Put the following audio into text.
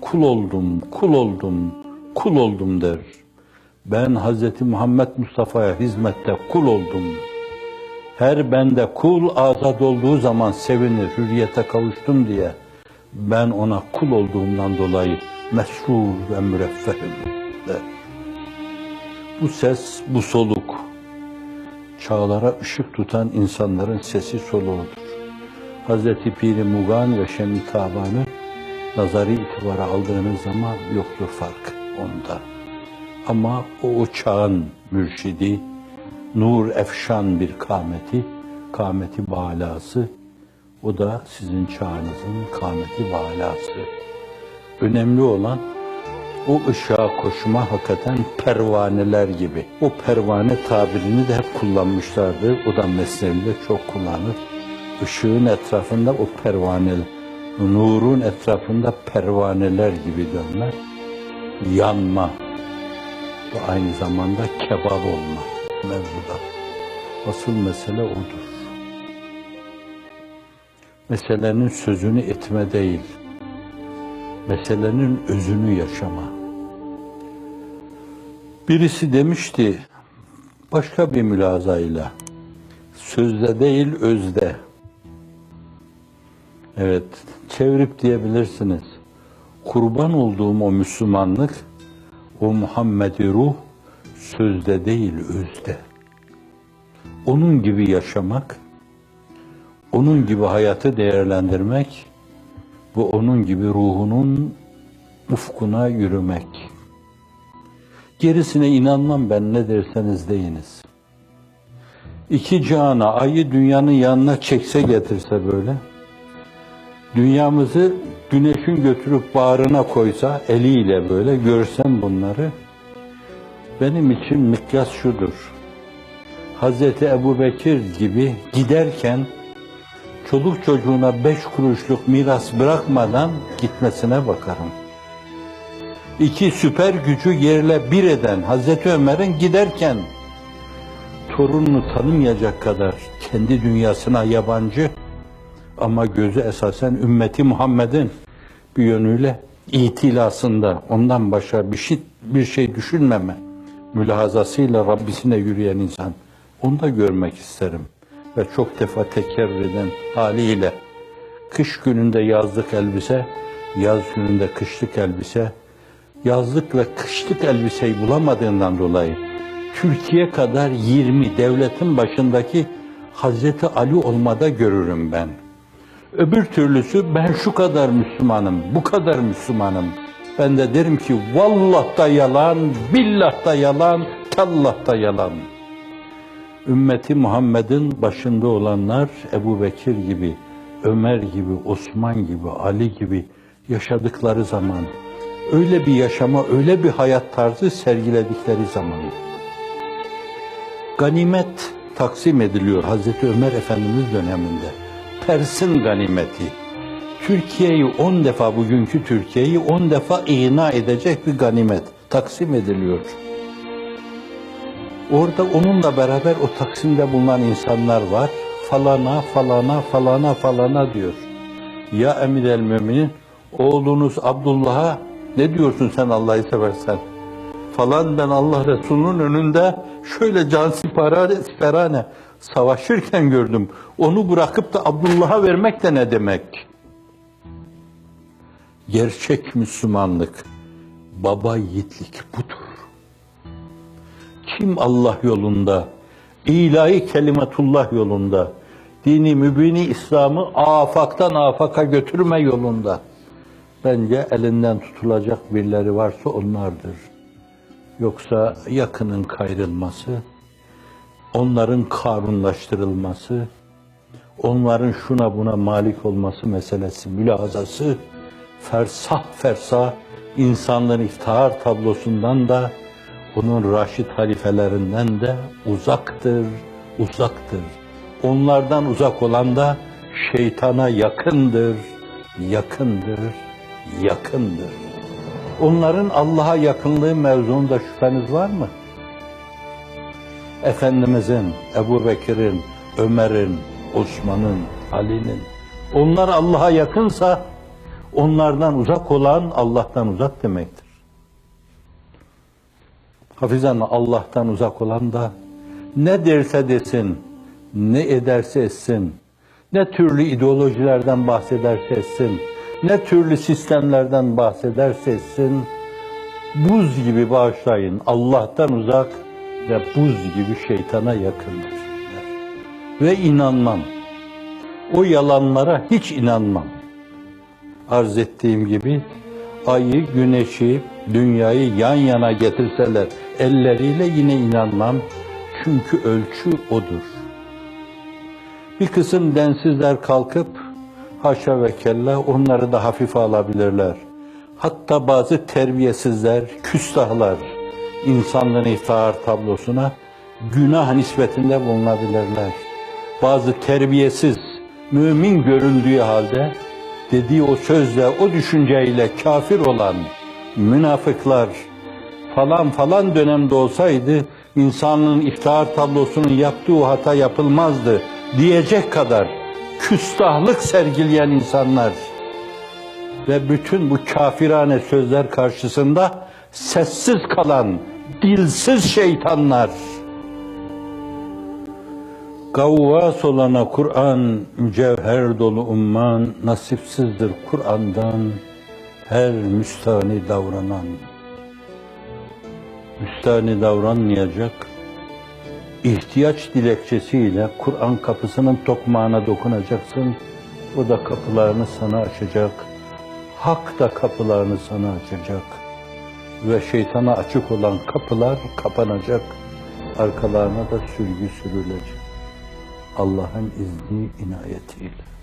kul oldum, kul oldum, kul oldum der. Ben Hz. Muhammed Mustafa'ya hizmette kul oldum. Her bende kul azat olduğu zaman sevinir, hürriyete kavuştum diye. Ben ona kul olduğumdan dolayı mesrur ve müreffehim der. Bu ses, bu soluk, çağlara ışık tutan insanların sesi soluğudur. Hazreti Piri Mugan ve Şem'i Taban'ı nazari itibara aldığınız zaman yoktur fark onda. Ama o, o çağın mürşidi, nur efşan bir kâmeti, kâmeti balası, o da sizin çağınızın kâmeti balası. Önemli olan o ışığa koşma hakikaten pervaneler gibi. O pervane tabirini de hep kullanmışlardı. O da mesleğinde çok kullanır. Işığın etrafında o pervaneler, nurun etrafında pervaneler gibi dönme, yanma. Bu aynı zamanda kebap olma mevzuda. Asıl mesele odur. Meselenin sözünü etme değil, meselenin özünü yaşama. Birisi demişti, başka bir mülazayla, sözde değil özde. Evet, çevirip diyebilirsiniz. Kurban olduğum o Müslümanlık, o Muhammedi ruh, sözde değil özde. Onun gibi yaşamak, onun gibi hayatı değerlendirmek, bu onun gibi ruhunun ufkuna yürümek. Gerisine inanmam ben ne derseniz deyiniz. İki cana ayı dünyanın yanına çekse getirse böyle, dünyamızı güneşin götürüp bağrına koysa eliyle böyle görsem bunları, benim için mikyas şudur. Hazreti Ebu Bekir gibi giderken çoluk çocuğuna beş kuruşluk miras bırakmadan gitmesine bakarım. İki süper gücü yerle bir eden Hazreti Ömer'in giderken torununu tanımayacak kadar kendi dünyasına yabancı ama gözü esasen ümmeti Muhammed'in bir yönüyle itilasında. Ondan başka bir şey, bir şey düşünmeme mülahazasıyla Rabbisine yürüyen insan. Onu da görmek isterim. Ve çok defa tekerrür eden haliyle kış gününde yazlık elbise, yaz gününde kışlık elbise, yazlık ve kışlık elbiseyi bulamadığından dolayı Türkiye kadar 20 devletin başındaki Hazreti Ali olmada görürüm ben. Öbür türlüsü ben şu kadar Müslümanım, bu kadar Müslümanım. Ben de derim ki vallah da yalan, billah da yalan, tallah da yalan. Ümmeti Muhammed'in başında olanlar Ebu Bekir gibi, Ömer gibi, Osman gibi, Ali gibi yaşadıkları zaman, öyle bir yaşama, öyle bir hayat tarzı sergiledikleri zaman. Ganimet taksim ediliyor Hazreti Ömer Efendimiz döneminde. Pers'in ganimeti. Türkiye'yi on defa, bugünkü Türkiye'yi on defa ihna edecek bir ganimet taksim ediliyor. Orada onunla beraber o taksimde bulunan insanlar var. Falana, falana, falana, falana diyor. Ya emir el müminin, oğlunuz Abdullah'a ne diyorsun sen Allah'ı seversen? Falan ben Allah Resulü'nün önünde şöyle can siparane, siperane savaşırken gördüm. Onu bırakıp da Abdullah'a vermek de ne demek? Gerçek Müslümanlık, baba yiğitlik budur. Kim Allah yolunda, ilahi kelimetullah yolunda, dini mübini İslam'ı afaktan afaka götürme yolunda, bence elinden tutulacak birileri varsa onlardır. Yoksa yakının kayrılması, onların karunlaştırılması, onların şuna buna malik olması meselesi, mülazası, fersah fersah insanların iftihar tablosundan da onun raşit halifelerinden de uzaktır, uzaktır. Onlardan uzak olan da şeytana yakındır, yakındır, yakındır. Onların Allah'a yakınlığı mevzuunda şüpheniz var mı? Efendimizin, Ebu Bekir'in, Ömer'in, Osman'ın, Ali'nin. Onlar Allah'a yakınsa Onlardan uzak olan Allah'tan uzak demektir. Hafizan Allah'tan uzak olan da ne derse desin, ne ederse etsin, ne türlü ideolojilerden bahsederse etsin, ne türlü sistemlerden bahsederse etsin, buz gibi bağışlayın, Allah'tan uzak ve buz gibi şeytana yakındır. Ve inanmam. O yalanlara hiç inanmam. Arz ettiğim gibi ayı, güneşi, dünyayı yan yana getirseler elleriyle yine inanmam. Çünkü ölçü odur. Bir kısım densizler kalkıp haşa ve kella onları da hafife alabilirler. Hatta bazı terbiyesizler, küstahlar insanlığın iftihar tablosuna günah nispetinde bulunabilirler. Bazı terbiyesiz, mümin görüldüğü halde dediği o sözle, o düşünceyle kafir olan münafıklar falan falan dönemde olsaydı insanlığın iftihar tablosunun yaptığı hata yapılmazdı diyecek kadar küstahlık sergileyen insanlar ve bütün bu kafirane sözler karşısında sessiz kalan dilsiz şeytanlar Gavvas olana Kur'an, mücevher dolu umman, nasipsizdir Kur'an'dan her müstani davranan. Müstani davranmayacak, ihtiyaç dilekçesiyle Kur'an kapısının tokmağına dokunacaksın, o da kapılarını sana açacak, hak da kapılarını sana açacak ve şeytana açık olan kapılar kapanacak, arkalarına da sürgü sürülecek. Allah'ın izni inayetiyle.